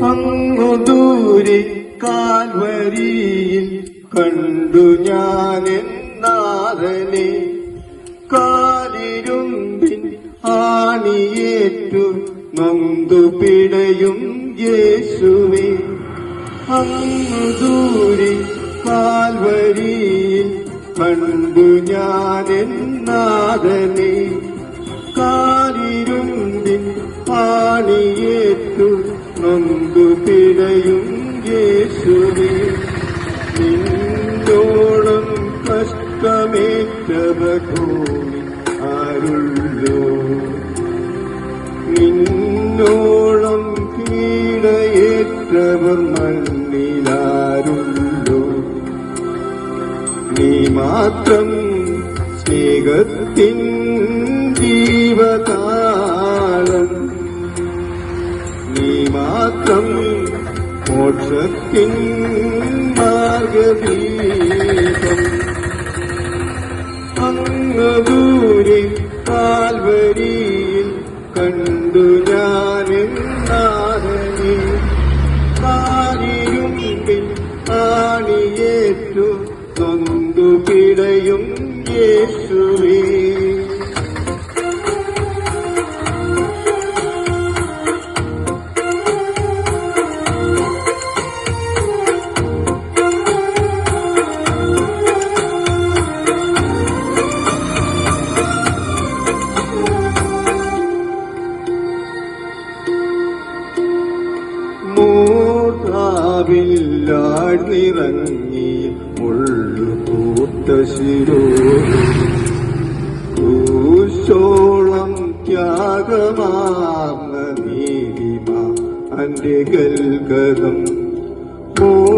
അങ്ങു ദൂരെ കാൽവരിയിൽ കണ്ടു ഞാൻ എന്നാരനെ കാലിരുമ്പിൻ ആണിയേറ്റു നൊന്തു പിടയും യേശുവേ. അങ്ങു ദൂരെ കാൽവരിയിൽ കണ്ടു ഞാൻ എന്നാരനെ കാലിരുമ്പിൻ പാണിയേറ്റു നൊന്തു പിടയും യേശുവേ. നിന്നോളം കഷ്ടമേറ്റവോളി ആരുള്ളോ നിന്നോളം പീഡയേറ്റവർ മണ്ണിലാരുള്ളോ നീ മാത്രം സ്നേഹത്തിൻ ജീവതാളം നീ മാത്രം മോക്ഷത്തിൻ മാർഗദീപം അങ്ങ് ദൂരെ കാൽവരിയിൽ കണ്ടു ഞാനെന്നാരനെ കാരിയുമ്പിൽ ആണിയേറ്റു നൊന്തു പിടയും യേശുവേ. മൂർധാവില്ലാടിറങ്ങി മുള്ളു കൂട്ട ശിരോളം ത്യാഗമാർന്ന നീതിമാ അന്റെ ഗൽഗതം മൂർധാവിൽ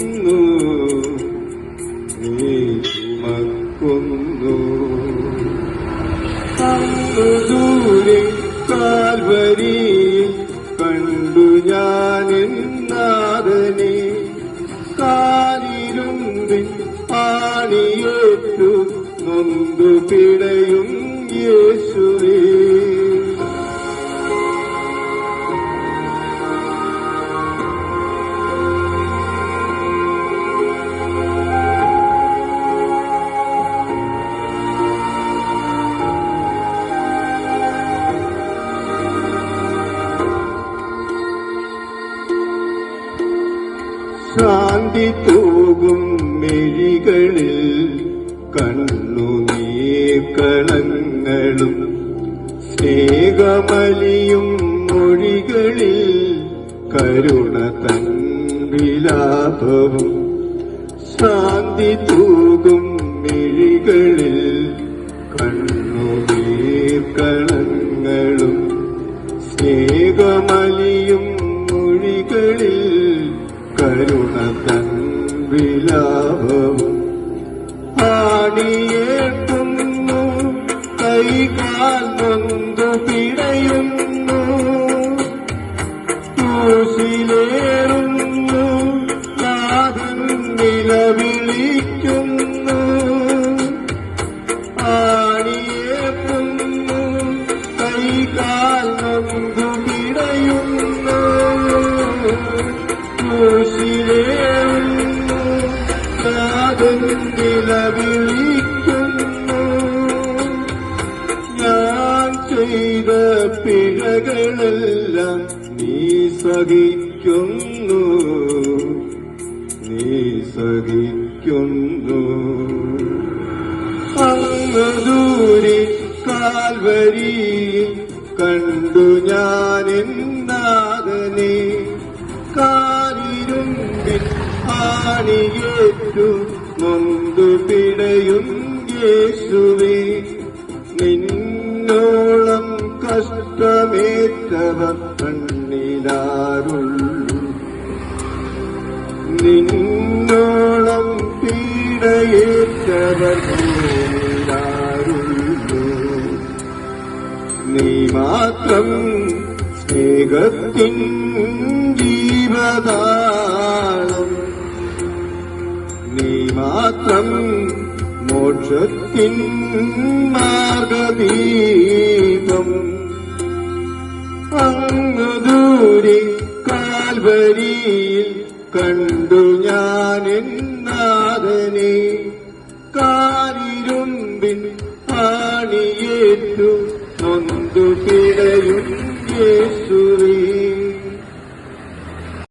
ചുമക്കുന്നു നീ ശാന്തി തൂകും മെഴികളിൽ കണ്ണുനീർക്കളങ്ങളും സ്നേഹമലിയും മൊഴികളിൽ കരുണ തൻ വിലാപവും ശാന്തി തൂകും മെഴികളിൽ കണ്ണുനീർക്കളങ്ങളും സ്നേഹമലിയും മൊഴികളിൽ കരുണ തൻ വിലാപവും ആടിയേൽക്കുന്നു കൈകാൽ നൊന്തു പിടയുന്നു. ക്രൂശിലേറുന്നു ചെയ്ത പിഴകളെല്ലാം നീ സഹിക്കുന്നു. നീ സഹിക്കുന്നു. അങ്ങ് ദൂരി കാൽവരി കണ്ടു ഞാൻ എന്നാകനെ കാലിരുമ്പിൽ ആണിയേറ്റു നൊന്തു പിടയും യേശുവേ. നിന്നോളം കഷ്ടമേറ്റവർ കണ്ണിലാരുള്ളൂ നിന്നോളം പീഡയേറ്റവർ ഭൂമിയിലാരുള്ളൂ. നീ മാത്രം സ്നേഹത്തിൻ ജീവതാളം. നീ മാത്രം മോക്ഷത്തിൻ മാർഗദീപം. ദൂരെ കാൽവരിയിൽ കണ്ടു ഞാൻ എന്നാഥനെ. കാരിരുമ്പിൻ ആണിയേറ്റു നൊന്തു പിടയും യേശുവേ.